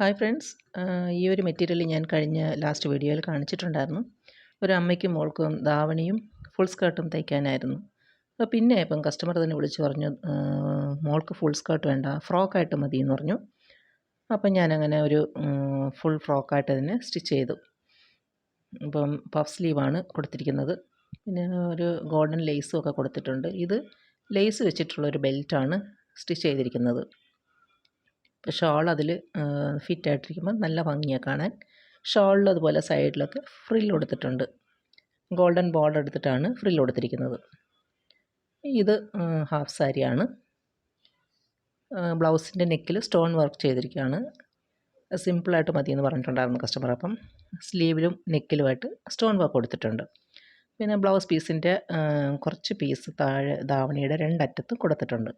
Hi friends. ഈ ഒരു material ഞാൻ കഴിഞ്ഞ ലാസ്റ്റ് വീഡിയോയിൽ കാണിച്ചിട്ടുണ്ടായിരുന്നു. ഒരു അമ്മയ്ക്കും മോൾക്കും ധാവണിയും ഫുൾ സ്കേർട്ടും തയ്ക്കാനായിരുന്നു. അപ്പോൾ പിന്നെ ഇപ്പം കസ്റ്റമർ തന്നെ വിളിച്ചു പറഞ്ഞു മോൾക്ക് ഫുൾ സ്കേർട്ട് വേണ്ട ഫ്രോക്കായിട്ട് മതി എന്ന് പറഞ്ഞു. അപ്പം ഞാനങ്ങനെ ഒരു ഫുൾ ഫ്രോക്കായിട്ട് തന്നെ സ്റ്റിച്ച് ചെയ്തു. ഇപ്പം പഫ് സ്ലീവാണ് കൊടുത്തിരിക്കുന്നത്. പിന്നെ ഒരു ഗോൾഡൻ ലേസും ഒക്കെ കൊടുത്തിട്ടുണ്ട്. ഇത് ലേസ് വെച്ചിട്ടുള്ളൊരു ബെൽറ്റാണ് സ്റ്റിച്ച് ചെയ്തിരിക്കുന്നത്. ഷോൾ അതിൽ ഫിറ്റായിട്ടിരിക്കുമ്പോൾ നല്ല ഭംഗിയാണ് കാണാൻ. ഷോളിൽ അതുപോലെ സൈഡിലൊക്കെ ഫ്രിൽ കൊടുത്തിട്ടുണ്ട്. ഗോൾഡൻ ബോർഡർ എടുത്തിട്ടാണ് ഫ്രിൽ കൊടുത്തിരിക്കുന്നത്. ഇത് ഹാഫ് സാരിയാണ്. ബ്ലൗസിന്റെ നെക്കിൽ സ്റ്റോൺ വർക്ക് ചെയ്തിരിക്കുകയാണ്. സിമ്പിളായിട്ട് മതി എന്ന് പറഞ്ഞിട്ടുണ്ടായിരുന്നു കസ്റ്റമർ അപ്പം. സ്ലീവിലും നെക്കിലുമായിട്ട് സ്റ്റോൺ വർക്ക് കൊടുത്തിട്ടുണ്ട്. പിന്നെ ബ്ലൗസ് പീസിന്റെ കുറച്ച് പീസ് താഴെ ധാവണിയുടെ രണ്ടറ്റത്തും കൊടുത്തിട്ടുണ്ട്.